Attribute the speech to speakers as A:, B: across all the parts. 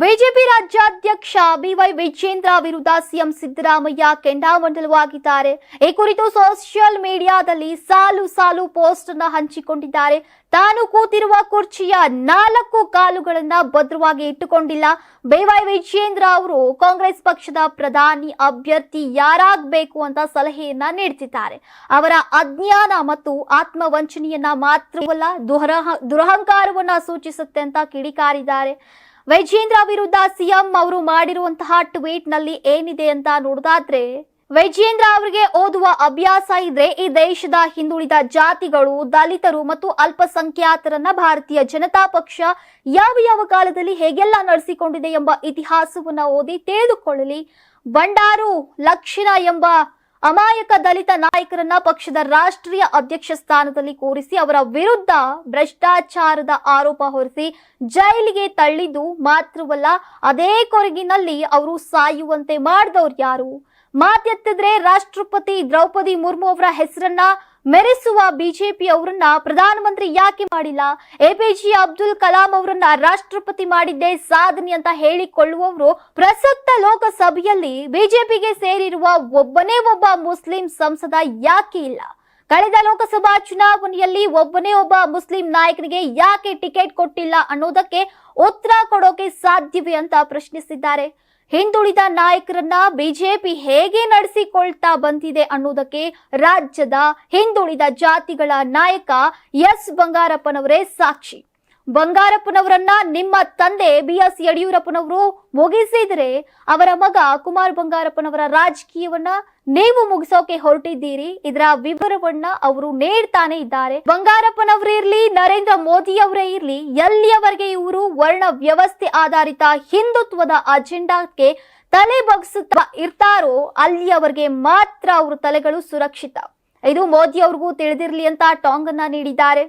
A: BJP ರಾಜ್ಯಾಧ್ಯಕ್ಷ B Y Vijendra ವಿರುದ್ಧ CM Siddaramaiah ಕೆಂಡಾಮಂಡಲವಾಗಿದ್ದಾರೆ. ಈ ಕುರಿತು ಸೋಷಿಯಲ್ ಮೀಡಿಯಾದಲ್ಲಿ ಸಾಲು ಸಾಲು ಪೋಸ್ಟ್ ಅನ್ನ ಹಂಚಿಕೊಂಡಿದ್ದಾರೆ. ತಾನು ಕೂತಿರುವ ಕುರ್ಚಿಯ ನಾಲ್ಕು ಕಾಲುಗಳನ್ನ ಭದ್ರವಾಗಿ ಇಟ್ಟುಕೊಂಡಿಲ್ಲ. ಬಿವೈ ವಿಜೇಂದ್ರ ಅವರು ಕಾಂಗ್ರೆಸ್ ಪಕ್ಷದ ಪ್ರಧಾನಿ ಅಭ್ಯರ್ಥಿ ಯಾರಾಗಬೇಕು ಅಂತ ಸಲಹೆಯನ್ನ ನೀಡುತ್ತಿದ್ದಾರೆ ಅವರ ಅಜ್ಞಾನ ಮತ್ತು ಆತ್ಮವಂಚನೆಯನ್ನ ಮಾತ್ರವಲ್ಲ ದುರಹ, ದುರಹಂಕಾರವನ್ನ ಸೂಚಿಸುತ್ತೆ ಅಂತ ಕಿಡಿಕಾರಿದ್ದಾರೆ. ವೈಜೇಂದ್ರ ವಿರುದ್ಧ ಸಿಎಂ ಅವರು ಮಾಡಿರುವಂತಹ ಟ್ವೀಟ್ನಲ್ಲಿ ಏನಿದೆ ಅಂತ ನೋಡೋದಾದ್ರೆ, ವೈಜೇಂದ್ರ ಅವರಿಗೆ ಓದುವ ಅಭ್ಯಾಸ ಇದ್ರೆ ಈ ದೇಶದ ಹಿಂದುಳಿದ ಜಾತಿಗಳು, ದಲಿತರು ಮತ್ತು ಅಲ್ಪಸಂಖ್ಯಾತರನ್ನ ಭಾರತೀಯ ಜನತಾ ಪಕ್ಷ ಯಾವ ಯಾವ ಕಾಲದಲ್ಲಿ ಹೇಗೆಲ್ಲ ನಡೆಸಿಕೊಂಡಿದೆ ಎಂಬ ಇತಿಹಾಸವನ್ನ ಓದಿ ತಿಳಿದುಕೊಳ್ಳಲಿ. ಬಂಡಾರು ಲಕ್ಷಣ ಎಂಬ ಅಮಾಯಕ ದಲಿತ ನಾಯಕರನ್ನ ಪಕ್ಷದ ರಾಷ್ಟ್ರೀಯ ಅಧ್ಯಕ್ಷ ಸ್ಥಾನದಲ್ಲಿ ಕೂರಿಸಿ ಅವರ ವಿರುದ್ಧ ಭ್ರಷ್ಟಾಚಾರದ ಆರೋಪ ಹೊರಿಸಿ ಜೈಲಿಗೆ ತಳ್ಳಿದ್ದು ಮಾತ್ರವಲ್ಲ, ಅದೇ ಕೊರಗಿನಲ್ಲಿ ಅವರು ಸಾಯುವಂತೆ ಮಾಡಿದವ್ರು ಯಾರು? ಮಾತೆತ್ತಿದ್ರೆ ರಾಷ್ಟ್ರಪತಿ ದ್ರೌಪದಿ ಮುರ್ಮು ಅವರ ಹೆಸರನ್ನ ಮೆರೆಸುವ ಬಿಜೆಪಿ ಅವರನ್ನ ಪ್ರಧಾನಮಂತ್ರಿ ಯಾಕೆ ಮಾಡಿಲ್ಲ? ಎಪಿಜೆ ಅಬ್ದುಲ್ ಕಲಾಂ ಅವರನ್ನ ರಾಷ್ಟ್ರಪತಿ ಮಾಡಿದ್ದೇ ಸಾಧನೆ ಅಂತ ಹೇಳಿಕೊಳ್ಳುವವರು ಪ್ರಸಕ್ತ ಲೋಕಸಭೆಯಲ್ಲಿ ಬಿಜೆಪಿಗೆ ಸೇರಿರುವ ಒಬ್ಬನೇ ಒಬ್ಬ ಮುಸ್ಲಿಂ ಸಂಸದ ಯಾಕೆ ಇಲ್ಲ? ಕಳೆದ ಲೋಕಸಭಾ ಚುನಾವಣೆಯಲ್ಲಿ ಒಬ್ಬನೇ ಒಬ್ಬ ಮುಸ್ಲಿಂ ನಾಯಕನಿಗೆ ಯಾಕೆ ಟಿಕೆಟ್ ಕೊಟ್ಟಿಲ್ಲ ಅನ್ನೋದಕ್ಕೆ ಉತ್ತರ ಕೊಡೋಕೆ ಸಾಧ್ಯವೇ ಅಂತ ಪ್ರಶ್ನಿಸಿದ್ದಾರೆ. ಹಿಂದುಳಿದ ನಾಯಕರನ್ನ ಬಿಜೆಪಿ ಹೇಗೆ ನಡೆಸಿಕೊಳ್ತಾ ಬಂದಿದೆ ಅನ್ನೋದಕ್ಕೆ ರಾಜ್ಯದ ಹಿಂದುಳಿದ ಜಾತಿಗಳ ನಾಯಕ ಎಸ್ ಬಂಗಾರಪ್ಪನವರೇ ಸಾಕ್ಷಿ. ಬಂಗಾರಪ್ಪನವರನ್ನ ನಿಮ್ಮ ತಂದೆ ಬಿ ಎಸ್ ಯಡಿಯೂರಪ್ಪನವರು ಮುಗಿಸಿದ್ರೆ ಅವರ ಮಗ ಕುಮಾರ್ ಬಂಗಾರಪ್ಪನವರ ರಾಜಕೀಯವನ್ನ ನೀವು ಮುಗಿಸೋಕೆ ಹೊರಟಿದ್ದೀರಿ. ಇದರ ವಿವರವನ್ನ ಅವರು ನೀಡ್ತಾನೆ ಇದ್ದಾರೆ. ಬಂಗಾರಪ್ಪನವರೇ ಇರ್ಲಿ, ನರೇಂದ್ರ ಮೋದಿ ಅವರೇ ಇರ್ಲಿ, ಎಲ್ಲಿಯವರೆಗೆ ಇವರು ವರ್ಣ ವ್ಯವಸ್ಥೆ ಆಧಾರಿತ ಹಿಂದುತ್ವದ ಅಜೆಂಡಾಕ್ಕೆ ತಲೆ ಬಗ್ಸುತ್ತಾ ಇರ್ತಾರೋ ಅಲ್ಲಿಯವರೆಗೆ ಮಾತ್ರ ಅವರ ತಲೆಗಳು ಸುರಕ್ಷಿತ. ಇದು ಮೋದಿ ಅವ್ರಿಗೂ ತಿಳಿದಿರ್ಲಿ ಅಂತ ಟಾಂಗ್ ಅನ್ನ ನೀಡಿದ್ದಾರೆ.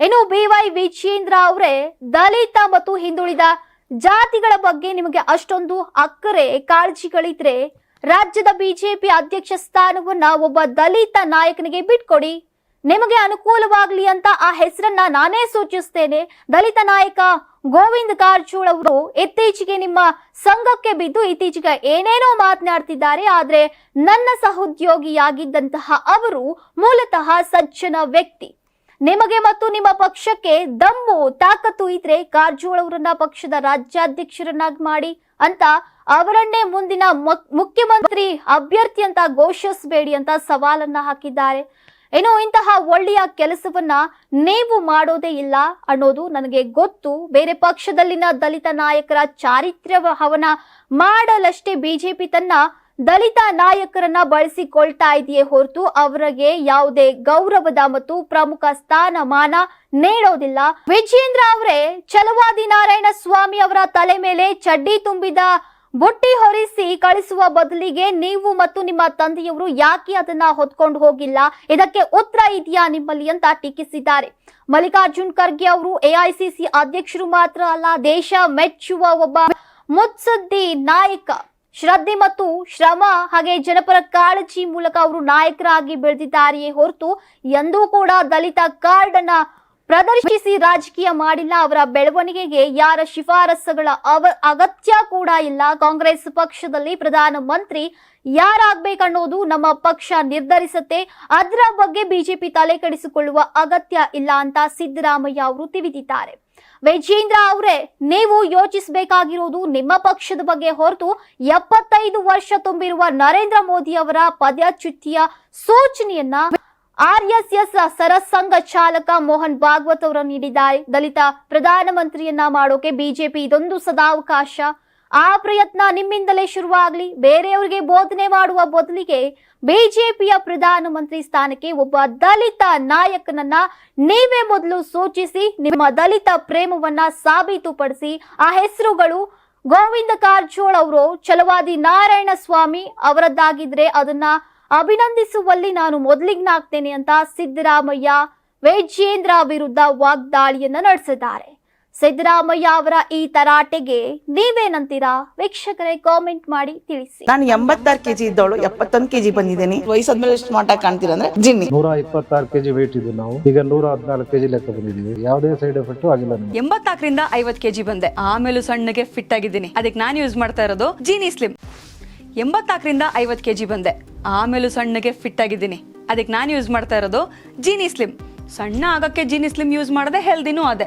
A: ಇನ್ನು ಬಿ ವೈ ವಿಜೇಂದ್ರ ಅವರೇ, ದಲಿತ ಮತ್ತು ಹಿಂದುಳಿದ ಜಾತಿಗಳ ಬಗ್ಗೆ ನಿಮಗೆ ಅಷ್ಟೊಂದು ಅಕ್ಕರೆ, ಕಾಳಜಿಗಳಿದ್ರೆ ರಾಜ್ಯದ ಬಿಜೆಪಿ ಅಧ್ಯಕ್ಷ ಸ್ಥಾನವನ್ನ ಒಬ್ಬ ದಲಿತ ನಾಯಕನಿಗೆ ಬಿಟ್ಕೊಡಿ. ನಿಮಗೆ ಅನುಕೂಲವಾಗ್ಲಿ ಅಂತ ಆ ಹೆಸರನ್ನ ನಾನೇ ಸೂಚಿಸ್ತೇನೆ. ದಲಿತ ನಾಯಕ ಗೋವಿಂದ ಕಾರಜೋಳ ಅವರು ಇತ್ತೀಚೆಗೆ ನಿಮ್ಮ ಸಂಘಕ್ಕೆ ಬಿದ್ದು ಇತ್ತೀಚೆಗೆ ಏನೇನೋ ಮಾತನಾಡ್ತಿದ್ದಾರೆ, ಆದ್ರೆ ನನ್ನ ಸಹೋದ್ಯೋಗಿಯಾಗಿದ್ದಂತಹ ಅವರು ಮೂಲತಃ ಸಜ್ಜನ ವ್ಯಕ್ತಿ. ನಿಮಗೆ ಮತ್ತು ನಿಮ್ಮ ಪಕ್ಷಕ್ಕೆ ದಮ್ಮು, ತಾಕತ್ತು ಇದ್ರೆ ಕಾರಜೋಳ ಅವರನ್ನ ಪಕ್ಷದ ರಾಜ್ಯಾಧ್ಯಕ್ಷರನ್ನಾಗಿ ಮಾಡಿ ಅಂತ ಅವರನ್ನೇ ಮುಂದಿನ ಮುಖ್ಯಮಂತ್ರಿ ಅಭ್ಯರ್ಥಿ ಅಂತ ಘೋಷಿಸಬೇಡಿ ಅಂತ ಸವಾಲನ್ನ ಹಾಕಿದ್ದಾರೆ. ಇನ್ನು ಇಂತಹ ಒಳ್ಳೆಯ ಕೆಲಸವನ್ನ ನೀವು ಮಾಡೋದೇ ಇಲ್ಲ ಅನ್ನೋದು ನನಗೆ ಗೊತ್ತು. ಬೇರೆ ಪಕ್ಷದಲ್ಲಿನ ದಲಿತ ನಾಯಕರ ಚಾರಿತ್ರ್ಯ ಹವನ ಮಾಡಲಷ್ಟೇ ಬಿಜೆಪಿ ತನ್ನ ದಲಿತ ನಾಯಕರನ್ನ ಬಳಸಿಕೊಳ್ತಾ ಇದೆಯೇ ಹೊರತು ಅವರಿಗೆ ಯಾವುದೇ ಗೌರವದ ಮತ್ತು ಪ್ರಮುಖ ಸ್ಥಾನಮಾನ ನೀಡೋದಿಲ್ಲ. ವಿಜೇಂದ್ರ ಅವರೇ, ಛಲವಾದಿ ನಾರಾಯಣ ಸ್ವಾಮಿ ಅವರ ತಲೆ ಮೇಲೆ ಚಡ್ಡಿ ತುಂಬಿದ ಬುಟ್ಟಿ ಹೊರಿಸಿ ಕಳಿಸುವ ಬದಲಿಗೆ ನೀವು ಮತ್ತು ನಿಮ್ಮ ತಂದೆಯವರು ಯಾಕೆ ಅದನ್ನ ಹೊತ್ಕೊಂಡು ಹೋಗಿಲ್ಲ? ಇದಕ್ಕೆ ಉತ್ತರ ಇದೆಯಾ ನಿಮ್ಮಲ್ಲಿ ಅಂತ ಟೀಕಿಸಿದ್ದಾರೆ. ಮಲ್ಲಿಕಾರ್ಜುನ್ ಖರ್ಗೆ ಅವರು ಎಐಸಿಸಿ ಅಧ್ಯಕ್ಷರು ಮಾತ್ರ ಅಲ್ಲ, ದೇಶ ಮೆಚ್ಚುವ ಒಬ್ಬ ಮುತ್ಸದ್ದಿ ನಾಯಕ. ಶ್ರದ್ಧೆ ಮತ್ತು ಶ್ರಮ ಹಾಗೆ ಜನಪರ ಕಾಳಜಿ ಮೂಲಕ ಅವರು ನಾಯಕರಾಗಿ ಬೆಳೆದಿದ್ದಾರೆಯೇ ಹೊರತು ಎಂದೂ ಕೂಡ ದಲಿತ ಕಾರ್ಡ್ ಅನ್ನ ಪ್ರದರ್ಶಿಸಿ ರಾಜಕೀಯ ಮಾಡಿಲ್ಲ, ಅವರ ಬೆಳವಣಿಗೆಗೆ ಯಾರ ಶಿಫಾರಸುಗಳ ಅವ, ಅಗತ್ಯ ಕೂಡ ಇಲ್ಲ. ಕಾಂಗ್ರೆಸ್ ಪಕ್ಷದಲ್ಲಿ ಪ್ರಧಾನ ಮಂತ್ರಿ ಯಾರಾಗ್ಬೇಕನ್ನೋದು ನಮ್ಮ ಪಕ್ಷ ನಿರ್ಧರಿಸುತ್ತೆ. ಅದರ ಬಗ್ಗೆ ಬಿಜೆಪಿ ತಲೆ ಕೆಡಿಸಿಕೊಳ್ಳುವ ಅಗತ್ಯ ಇಲ್ಲ ಅಂತ ಸಿದ್ದರಾಮಯ್ಯ ಅವರು ತಿಳಿದಿದ್ದಾರೆ. ವಿಜೇಂದ್ರ ಅವರೇ, ನೀವು ಯೋಚಿಸಬೇಕಾಗಿರೋದು ನಿಮ್ಮ ಪಕ್ಷದ ಬಗ್ಗೆ ಹೊರತು ಎಪ್ಪತ್ತೈದು ವರ್ಷ ತುಂಬಿರುವ ನರೇಂದ್ರ ಮೋದಿ ಅವರ ಪದಚ್ಯುತಿಯ ಸೂಚನೆಯನ್ನ ಆರ್ ಎಸ್ ಎಸ್ ಸರಸಂಘ ಚಾಲಕ ಮೋಹನ್ ಭಾಗವತ್ ಅವರು ನೀಡಿದ್ದಾರೆ ದಲಿತ ಪ್ರಧಾನಮಂತ್ರಿಯನ್ನ ಮಾಡೋಕೆ ಬಿಜೆಪಿ ಇದೊಂದು ಸದಾವಕಾಶ ಆ ಪ್ರಯತ್ನ ನಿಮ್ಮಿಂದಲೇ ಶುರುವಾಗಲಿ. ಬೇರೆಯವರಿಗೆ ಬೋಧನೆ ಮಾಡುವ ಬದಲಿಗೆ ಬಿಜೆಪಿಯ ಪ್ರಧಾನಮಂತ್ರಿ ಸ್ಥಾನಕ್ಕೆ ಒಬ್ಬ ದಲಿತ ನಾಯಕನನ್ನ ನೀವೇ ಮೊದಲು ಸೂಚಿಸಿ, ನಿಮ್ಮ ದಲಿತ ಪ್ರೇಮವನ್ನ ಸಾಬೀತುಪಡಿಸಿ. ಆ ಹೆಸರುಗಳು ಗೋವಿಂದ ಕಾರಜೋಳ್ ಅವರು, ಛಲವಾದಿ ನಾರಾಯಣ ಸ್ವಾಮಿ ಅವರದ್ದಾಗಿದ್ರೆ ಅದನ್ನ ಅಭಿನಂದಿಸುವಲ್ಲಿ ನಾನು ಮೊದಲಿಗ್ನಾಗ್ತೇನೆ ಅಂತ ಸಿದ್ದರಾಮಯ್ಯ ವೈಜೇಂದ್ರ ವಿರುದ್ಧ ವಾಗ್ದಾಳಿಯನ್ನ ನಡೆಸಿದ್ದಾರೆ. ಸಿದ್ದರಾಮಯ್ಯ ಅವರ ಈ ತರಾಟೆಗೆ ನೀವೇನಂತೀರಾ ವೀಕ್ಷಕರೇ ಕಾಮೆಂಟ್ ಮಾಡಿ ತಿಳಿಸಿ.
B: ನಾನು ಎಂಬತ್ತಾರು ಕೆಜಿ ಇದ್ದವಳು ಎಪ್ಪತ್ತೊಂದು ಕೆಜಿ ಬಂದಿದ್ದೀನಿ. ವಯಸ್ಸಾದ್ಮೇಲೆ ಸ್ಮಾರ್ಟ್ ಆಗಿ ಕಾಣ್ತೀರಾ ಅಂದ್ರೆ ಜಿನ್ನಿ.
C: ನೂರ ಇಪ್ಪತ್ತಾರು ಕೆಜಿ ವೇಟ್ ಇದ್ದೀವಿ ನಾವು. ಈಗ ನೂರ ಹದಿನಾಲ್ಕು ಕೆಜಿ ಲೆಕ್ಕ ಬಂದಿದ್ದೀವಿ. ಯಾವುದೇ ಸೈಡ್ ಎಫೆಕ್ಟ್ ಆಗಿಲ್ಲ ಎಂಬತ್ತಾಕರಿಂದ
D: ಎಂಬತ್ನಾಲ್ಕರಿಂದ ಐವತ್ ಕೆಜಿ ಬಂದೆ. ಆಮೇಲೂ ಸಣ್ಣಗೆ ಫಿಟ್ ಆಗಿದ್ದೀನಿ. ಅದಕ್ಕೆ ನಾನು ಯೂಸ್ ಮಾಡ್ತಾ ಇರೋದು ಜೀನಿ ಸ್ಲಿಮ್ ಎಂಬತ್ನಾಲ್ಕರಿಂದ ಐವತ್ ಕೆಜಿ ಬಂದೆ. ಆಮೇಲೂ ಸಣ್ಣಗೆ ಫಿಟ್ ಆಗಿದ್ದೀನಿ. ಅದಕ್ಕೆ ನಾನು ಯೂಸ್ ಮಾಡ್ತಾ ಇರೋದು ಜೀನಿ ಸ್ಲಿಮ್ ಸಣ್ಣ ಆಗಕ್ಕೆ ಜೀನಿ ಸ್ಲಿಮ್ ಯೂಸ್ ಮಾಡದೆ ಹೆಲ್ದಿನೂ ಅದೇ.